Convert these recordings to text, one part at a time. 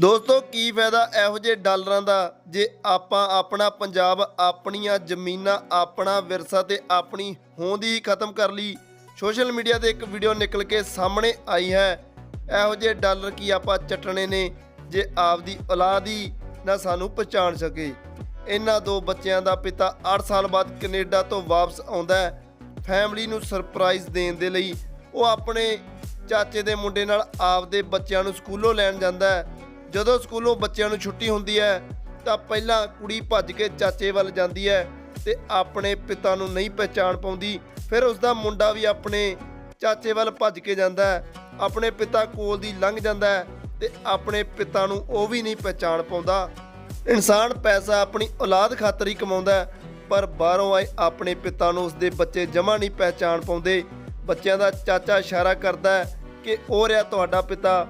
ਦੋਸਤੋ, ਕੀ ਫਾਇਦਾ ਇਹੋ ਜਿਹੇ ਡਾਲਰਾਂ ਦਾ ਜੇ ਆਪਾਂ ਆਪਣਾ ਪੰਜਾਬ, ਆਪਣੀਆਂ ਜ਼ਮੀਨਾਂ, ਆਪਣਾ ਵਿਰਸਾ ਤੇ ਆਪਣੀ ਹੋਂਦ ਹੀ ਖਤਮ ਕਰ ਲਈ? ਸੋਸ਼ਲ ਮੀਡੀਆ ਤੇ ਇੱਕ ਵੀਡੀਓ ਨਿਕਲ ਕੇ ਸਾਹਮਣੇ ਆਈ ਹੈ। ਇਹੋ ਜਿਹੇ ਡਾਲਰ ਕੀ ਆਪਾਂ ਚਟਣੇ ਨੇ ਜੇ ਆਪਦੀ ਔਲਾਦ ਹੀ ਨਾ ਸਾਨੂੰ ਪਛਾਣ ਸਕੇ? ਇਹਨਾਂ ਦੋ ਬੱਚਿਆਂ ਦਾ ਪਿਤਾ 8 ਸਾਲ ਬਾਅਦ ਕੈਨੇਡਾ ਤੋਂ ਵਾਪਸ ਆਉਂਦਾ ਹੈ। ਫੈਮਿਲੀ ਨੂੰ ਸਰਪ੍ਰਾਈਜ਼ ਦੇਣ ਦੇ ਲਈ ਉਹ ਆਪਣੇ ਚਾਚੇ ਦੇ ਮੁੰਡੇ ਨਾਲ ਆਪਦੇ ਬੱਚਿਆਂ ਨੂੰ ਸਕੂਲੋਂ ਲੈਣ ਜਾਂਦਾ ਹੈ। ਜਦੋਂ ਸਕੂਲੋਂ ਬੱਚਿਆਂ ਨੂੰ ਛੁੱਟੀ ਹੁੰਦੀ ਹੈ, ਤਾਂ ਪਹਿਲਾਂ ਕੁੜੀ ਭੱਜ ਕੇ ਚਾਚੇ ਵੱਲ ਜਾਂਦੀ ਹੈ ਤੇ ਆਪਣੇ ਪਿਤਾ ਨੂੰ ਨਹੀਂ ਪਹਿਚਾਣ ਪਾਉਂਦੀ। ਫਿਰ ਉਸ ਦਾ ਮੁੰਡਾ ਵੀ ਆਪਣੇ ਚਾਚੇ ਵੱਲ ਭੱਜ ਕੇ ਜਾਂਦਾ ਹੈ। ਆਪਣੇ ਪਿਤਾ ਕੋਲ ਦੀ ਲੰਘ ਜਾਂਦਾ ਹੈ ਤੇ ਆਪਣੇ ਪਿਤਾ ਨੂੰ ਉਹ ਵੀ ਨਹੀਂ ਪਹਿਚਾਣ ਪਾਉਂਦਾ। ਇਨਸਾਨ ਪੈਸਾ ਆਪਣੀ ਔਲਾਦ ਖਾਤਰ ਹੀ ਕਮਾਉਂਦਾ ਪਰ ਬਾਹਰੋਂ ਆਏ ਆਪਣੇ ਪਿਤਾ ਨੂੰ ਉਸਦੇ ਬੱਚੇ ਜਮਾ ਨਹੀਂ ਪਹਿਚਾਣ ਪਾਉਂਦੇ। ਬੱਚਿਆਂ ਦਾ ਚਾਚਾ ਇਸ਼ਾਰਾ ਕਰਦਾ ਕਿ, ਉਹ ਰਿਹਾ ਤੁਹਾਡਾ ਪਿਤਾ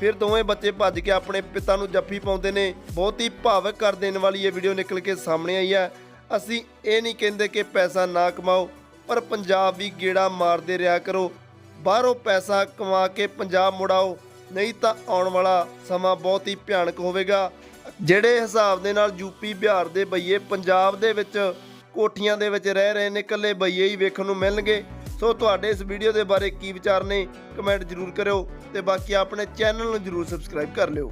ਫਿਰ ਦੋਵੇਂ ਬੱਚੇ ਭੱਜ ਕੇ ਆਪਣੇ ਪਿਤਾ ਨੂੰ ਜੱਫੀ ਪਾਉਂਦੇ ਨੇ। ਬਹੁਤ ਹੀ ਭਾਵਕ ਕਰ ਦੇਣ ਵਾਲੀ ਇਹ ਵੀਡੀਓ ਨਿਕਲ ਕੇ ਸਾਹਮਣੇ ਆਈ ਹੈ। ਅਸੀਂ ਇਹ ਨਹੀਂ ਕਹਿੰਦੇ ਕਿ ਪੈਸਾ ਨਾ ਕਮਾਓ, ਪਰ ਪੰਜਾਬ ਵੀ ਗੇੜਾ ਮਾਰਦੇ ਰਿਹਾ ਕਰੋ। ਬਾਹਰੋਂ ਪੈਸਾ ਕਮਾ ਕੇ ਪੰਜਾਬ ਮੁੜਾਓ, ਨਹੀਂ ਤਾਂ ਆਉਣ ਵਾਲਾ ਸਮਾਂ ਬਹੁਤ ਹੀ ਭਿਆਨਕ ਹੋਵੇਗਾ। ਜਿਹੜੇ ਹਿਸਾਬ ਦੇ ਨਾਲ ਯੂਪੀ ਬਿਹਾਰ ਦੇ ਬਈਏ ਪੰਜਾਬ ਦੇ ਵਿੱਚ ਕੋਠੀਆਂ ਦੇ ਵਿੱਚ ਰਹਿ ਰਹੇ ਨੇ, ਇਕੱਲੇ ਬਈਏ ਹੀ ਵੇਖਣ ਨੂੰ ਮਿਲਣਗੇ। ਸੋ ਤੁਹਾਡੇ ਇਸ ਵੀਡੀਓ ਦੇ ਬਾਰੇ ਕੀ ਵਿਚਾਰ ਨੇ? ਕਮੈਂਟ ਜ਼ਰੂਰ ਕਰਿਓ ਤੇ ਬਾਕੀ ਆਪਣੇ ਚੈਨਲ ਨੂੰ ਜ਼ਰੂਰ ਸਬਸਕ੍ਰਾਈਬ ਕਰ ਲਿਓ।